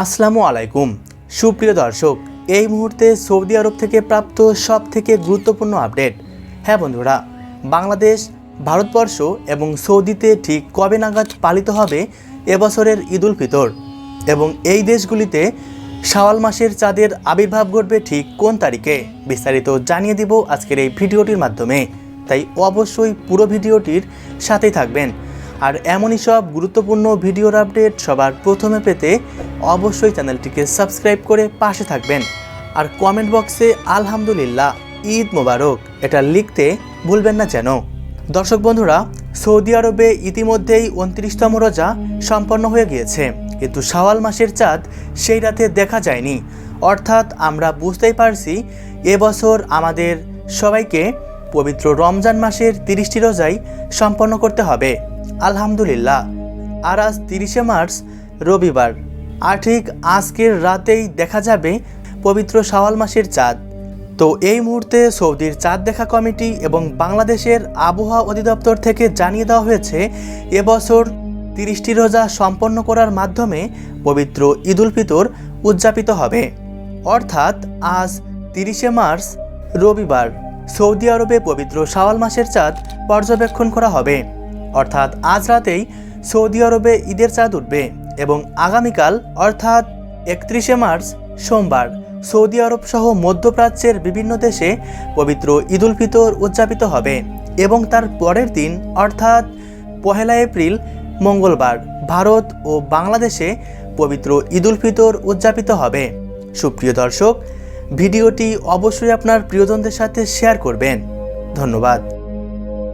আসসালামু আলাইকুম। সুপ্রিয় দর্শক, এই মুহূর্তে সৌদি আরব থেকে প্রাপ্ত সব থেকে গুরুত্বপূর্ণ আপডেট। হ্যাঁ বন্ধুরা, বাংলাদেশ, ভারতবর্ষ এবং সৌদিতে ঠিক কবে নাগাদ পালিত হবে এবছরের ঈদ উল ফিতর? এবং এই দেশগুলিতে শাওয়াল মাসের চাঁদের আবির্ভাব ঘটবে ঠিক কোন তারিখে? বিস্তারিত জানিয়ে দিব আজকের এই ভিডিওটির মাধ্যমে। তাই অবশ্যই পুরো ভিডিওটির সাথেই থাকবেন। আর এমনই সব গুরুত্বপূর্ণ ভিডিওর আপডেট সবার প্রথমে পেতে অবশ্যই চ্যানেলটিকে সাবস্ক্রাইব করে পাশে থাকবেন। আর কমেন্ট বক্সে আলহামদুলিল্লাহ, ঈদ মোবারক, এটা লিখতে ভুলবেন না যেন। দর্শক বন্ধুরা, সৌদি আরবে ইতিমধ্যেই উনত্রিশতম রোজা সম্পন্ন হয়ে গিয়েছে, কিন্তু শাওয়াল মাসের চাঁদ সেই রাতে দেখা যায়নি। অর্থাৎ আমরা বুঝতেই পারছি এবছর আমাদের সবাইকে পবিত্র রমজান মাসের তিরিশটি রোজাই সম্পন্ন করতে হবে। আলহামদুলিল্লাহ। আর আজ তিরিশে মার্চ, রবিবার। আর ঠিক আজকের রাতেই দেখা যাবে পবিত্র শাওয়াল মাসের চাঁদ। তো এই মুহূর্তে সৌদির চাঁদ দেখা কমিটি এবং বাংলাদেশের আবহাওয়া অধিদপ্তর থেকে জানিয়ে দেওয়া হয়েছে, এবছর তিরিশটি রোজা সম্পন্ন করার মাধ্যমে পবিত্র ঈদুল ফিতর উদযাপিত হবে। অর্থাৎ আজ তিরিশে মার্চ, রবিবার সৌদি আরবে পবিত্র শাওয়াল মাসের চাঁদ পর্যবেক্ষণ করা হবে। অর্থাৎ আজ রাতেই সৌদি আরবে ঈদের চাঁদ উঠবে এবং আগামীকাল, অর্থাৎ একত্রিশে মার্চ, সোমবার, সৌদি আরব সহ মধ্যপ্রাচ্যের বিভিন্ন দেশে পবিত্র ঈদুল ফিতর উদযাপিত হবে এবং তার পরের দিন, অর্থাৎ পহেলা এপ্রিল, মঙ্গলবার, ভারত ও বাংলাদেশে পবিত্র ঈদুল ফিতর উদযাপিত হবে। সুপ্রিয় দর্শক, ভিডিওটি অবশ্যই আপনার প্রিয়জনদের সাথে শেয়ার করবেন। ধন্যবাদ।